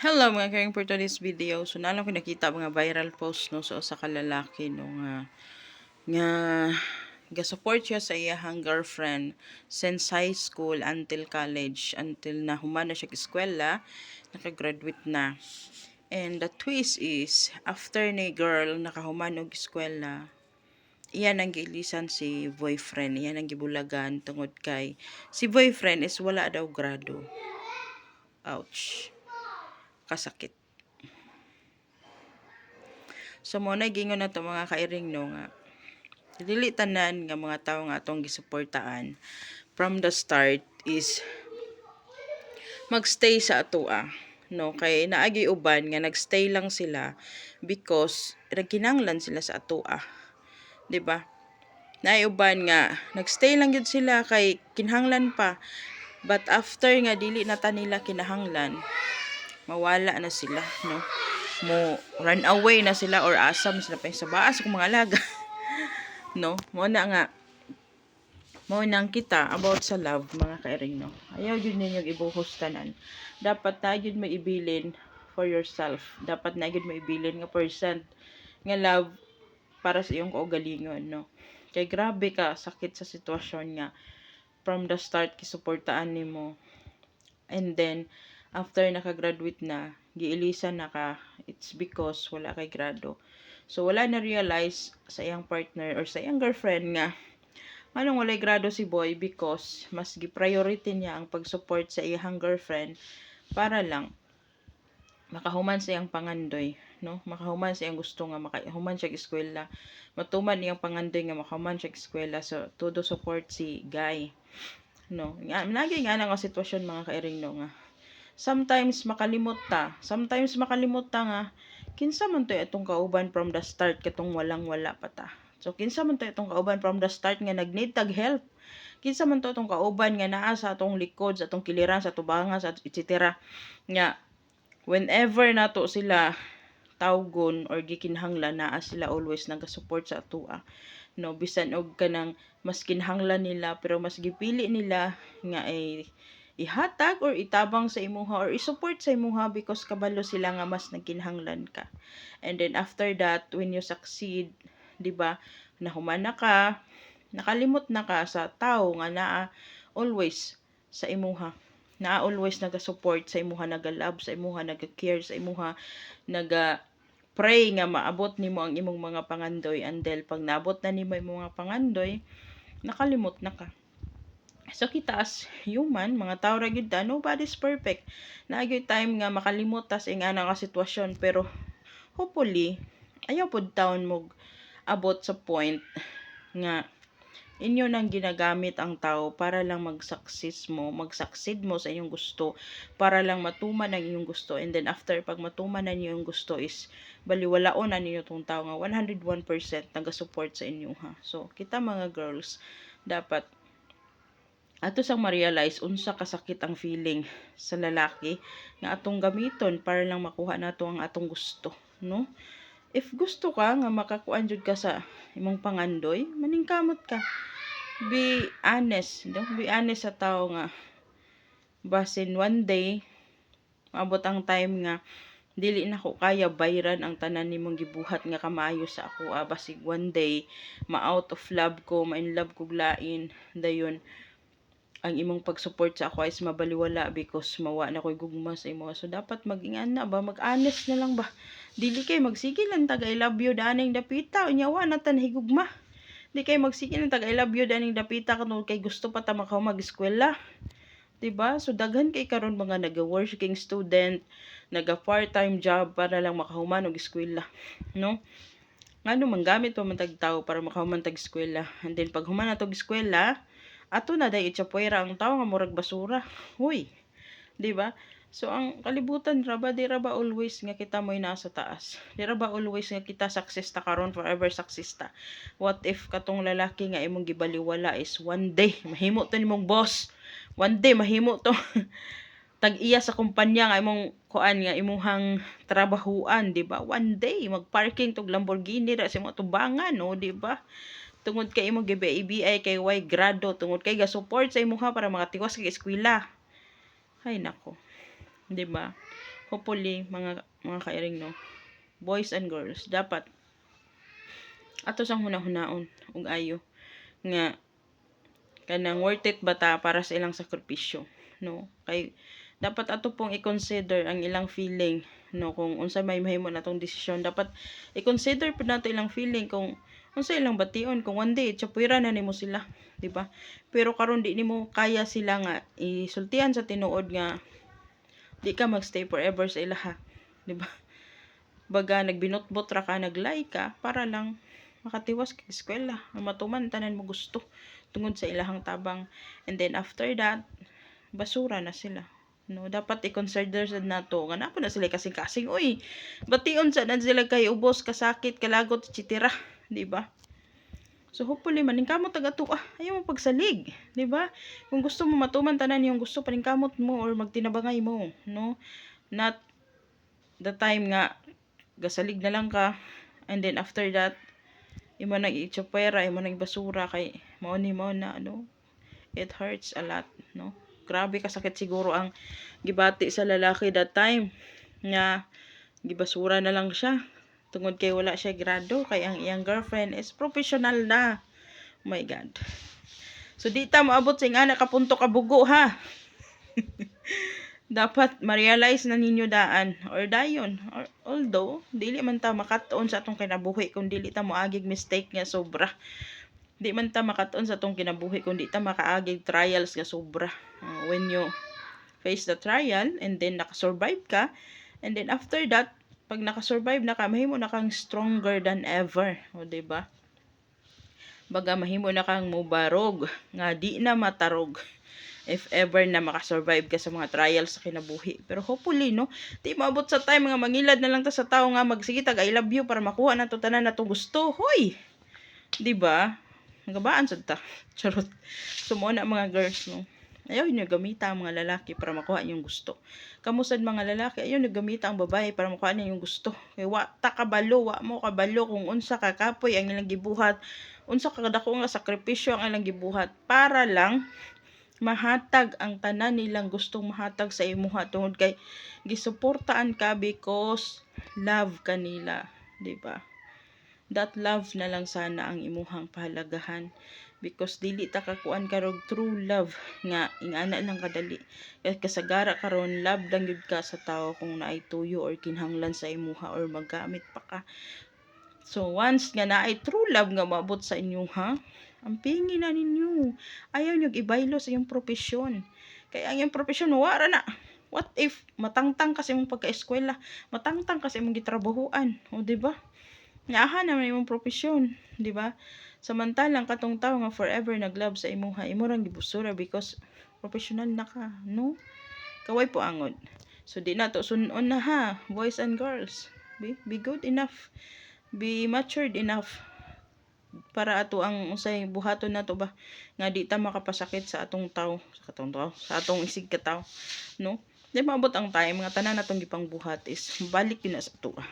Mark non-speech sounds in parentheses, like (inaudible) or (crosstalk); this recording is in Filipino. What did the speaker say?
Hello mga karing for today's video. So nalang ko nakita mga viral post no so sa kalalaki no nga nga ga-support siya sa iyahang girlfriend since high school until college until na humana siya eskwela nakagraduate na. And the twist is after ni girl nakahuman og eskwela iyan ang giilisan si boyfriend, iyan ang gibulagan tungod kay si boyfriend is wala daw grado. Ouch kasakit. So mo na gingon na to mga kairing no nga. Dili tanan nga mga tawo nga atong gisuportaan. From the start is magstay sa atoa no? Kay naagi uban nga nagstay lang sila because nagkinanglan sila sa atoa di ba? Naay nga nagstay lang gyud sila kay kinahanglan pa. But after nga dili na ta nila kinahanglan mawala na sila, no? Mo run away na sila or asam sila pa sa baas kung mga alaga. (laughs) no? Mo na nga mo nang kita about sa love mga kairing no. Ayaw yun ninyo ibuhos tanan. Dapat na yun may ibilin for yourself. Dapat na yun may ibilin nga percent nga love para sa iyong kaugalingon no. Kay grabe ka sakit sa sitwasyon nga from the start kisuportaan nimo and then after nakagraduate na, giilisan na ka, it's because wala kay grado. So, wala na realize sa iyang partner or sa iyang girlfriend nga, anong walay grado si boy because mas gi-priority niya ang pag-support sa iyang girlfriend para lang makahuman sa iyang pangandoy, no? Makahuman sa iyang gusto nga makahuman siya eskwela. Matuman iyang pangandoy nga makahuman siya eskwela. So, todo support si guy. No? Nga, lagi nga nga sitwasyon mga kairing no nga sometimes makalimot ta. Sometimes makalimot ta nga kinsa man to itong kauban from the start katong walang wala pa ta? So kinsa man to itong kauban from the start nga nagneed tag help? Kinsa man to itong kauban nga naa sa atong likod sa atong kiliran sa tubangan sa etc nga whenever nato sila tawgon or gikinhanglan naa sila always nagasupport sa atua no bisan og kanang mas kinhanglan nila pero mas gipili nila nga ay ihatag or itabang sa imuha or isupport sa imuha because kabalo sila nga mas nagkinahanglan ka. And then after that, when you succeed, 'di ba? Nahuman na ka, nakalimot na ka sa tao nga naa always sa imuha. Naa always naga-support sa imuha, naga-love sa imuha, naga-care sa imuha, naga pray nga maabot nimo ang imong mga pangandoy andel pag naabot na nimo imong mga pangandoy nakalimot na ka So kita as human, mga tao ra gyud ta, nobody's perfect. Naagyo time nga makalimot tas ing ana nga sitwasyon pero hopefully ayaw pod taon mo abot sa point nga inyo nang ginagamit ang tao para lang mag-success mo, mag-succeed mo sa inyong gusto, para lang matuman ang inyong gusto. And then after pag matuman na niyo yung gusto is baliwalaon na ninyo tong tao nga 101% naga-support sa inyo ha. So kita mga girls, dapat ato sang ma-realize unsa kasakit ang feeling sa lalaki nga atong gamiton para lang makuha nato ang atong gusto no? If gusto ka nga makakuan jud ka sa imong pangandoy maningkamot ka. Be honest no be honest sa tao nga. Basin one day maabot ang time nga dili na ko kaya bayran ang tanan nimong gibuhat nga kamayo sa ako. Ah, basig one day ma out of love ko ma in love ko lain. Dayon ang imong pag-support sa ako is mabaliwala because mawa na ko'y gugma sa imo. So, dapat maging ana ba? Mag-honest na lang ba? Dili kay magsige lang tag I love you daning dapita. Unyawa na tan higugma. Di kay magsige lang tag I love you daning dapita kung kay gusto pa ta makaw mag-eskwela. Diba? So, daghan kay karon mga naga-working student, naga part-time job para lang makahuman og eskwela. No? Ngano manggamit pa man tag tao para makahuman tag eskwela. And then pag human na eskwela, ato na day itsapuera ang tao nga murag basura. Huy di ba? So ang kalibutan ra ba di ra ba always nga kita mo'y nasa taas. Di ra ba always nga kita success ta karon forever success ta what if katong lalaki nga imong gibaliwala is one day mahimo to nimong boss. One day mahimo to. (laughs) Tag-iya sa kumpanya nga imong kuan nga imong trabahuan di ba? One day magparking tog Lamborghini ra sa imong tubangan no di ba tungod kay imo GBI kay way grado tungod kay ga support sa imuha para makatiwas kay eskwela. Ay nako. Di ba? Hopefully mga mga kairing no? Boys and girls dapat. Ato sang hunahunahon ug ayo. Nga kanang worth it ba ta para sa ilang sakripisyo no? Kay dapat ato pong i-consider ang ilang feeling no? Kung unsa may mahimo natong desisyon dapat i-consider pud nato ilang feeling kung unsa ilang bation kung one day chapuira na nimo sila di ba? Pero karon di nimo kaya sila nga isultihan sa tinuod nga di ka magstay forever sa ilaha di ba? Baga nagbinotbot ra ka naglay ka para lang makatiwas kay eskwela. Matuman tanan mo gusto tungod sa ilahang tabang. And then after that basura na sila. No dapat i-consider sad nato nga napo na sila kasing-kasing. Uy bation sa na sila kay ubos kasakit kalagot chitira di ba So hopefully maningkamot taga to ah ayaw mo pagsalig, di ba? Kung gusto mo matuman tanan yung gusto paningkamot mo or magtinabangay mo, no? Not the time nga gasalig na lang ka and then after that imo nang ichopera, imo nang basura kay mao ni mo na ano it hurts a lot, no? Grabe kasakit siguro ang gibati sa lalaki that time nga gibasura na lang siya tungod kay wala siya grado kay ang iyang girlfriend is professional na. Oh my God. So di ta moabot sa nga nakapunto ka bugo ha. (laughs) Dapat ma-realize na ninyo daan or dayon. Or, although, dili man ta makatuon sa atong kinabuhi kung dili ta moagig mistake nga sobra. Di man ta makatuon sa atong kinabuhi kung di ta makaagig trials nga sobra. Uh, when you face the trial and then nakasurvive ka and then after that pag nakasurvive na ka, mahimo na kang stronger than ever. O, ba diba? Baga, mahimo na kang mubarog, nga di na matarog if ever na makasurvive ka sa mga trials sa kinabuhi. Pero hopefully, no, di maabot sa time, mga mangilad na lang ta sa tao nga magsige tag I love you para makuha na tanan na to gusto. Hoy! Di ba? Nagabaan sa ta. (laughs) Charot. Sumuo na mga girls, no. Ayaw nyo gamita ang mga lalaki para makuha yung gusto. Kamusad mga lalaki, ayaw nyo gamita ang babae para makuha niya yung gusto. Kaya wa ta kabalo, wa mo kabalo kung unsa ka kapoy ang ilang gibuhat, unsa ka kadako nga sakripisyo ang ilang gibuhat para lang mahatag ang tanan nilang gustong mahatag sa imuha tungod kay gisuportaan ka because love kanila, di ba? That love na lang sana ang imuhang pahalagahan because dili ta kakuan karog true love nga ingana lang kadali. Kasagara karon love lang gyud ka sa tao kung naay tuyo or kinahanglan sa imuha or maggamit pa ka. So once nga naay true love nga maabot sa inyo ha? Ang pingi na ninyo. Ayaw nyo ibaylo sa iyong profesyon kay ang iyong profesyon wara na. What if matangtang kasi mong pagka-eskwela? Matangtang kasi mong gitrabahuan o di ba Naaha naman imong profesyon, di ba? Samantalang katong tao nga forever naglove sa imuha, imo rang gibusura because professional na ka, no? Kaway po angod. So di na to sunon na ha, boys and girls. Be, be good enough. Be matured enough para ato ang usay buhaton nato ba nga di ta makapasakit sa atong tao sa atong tao sa atong isig ka tao no di maabot ang time mga tanan natong gipang buhat is balik yun na sa tuwa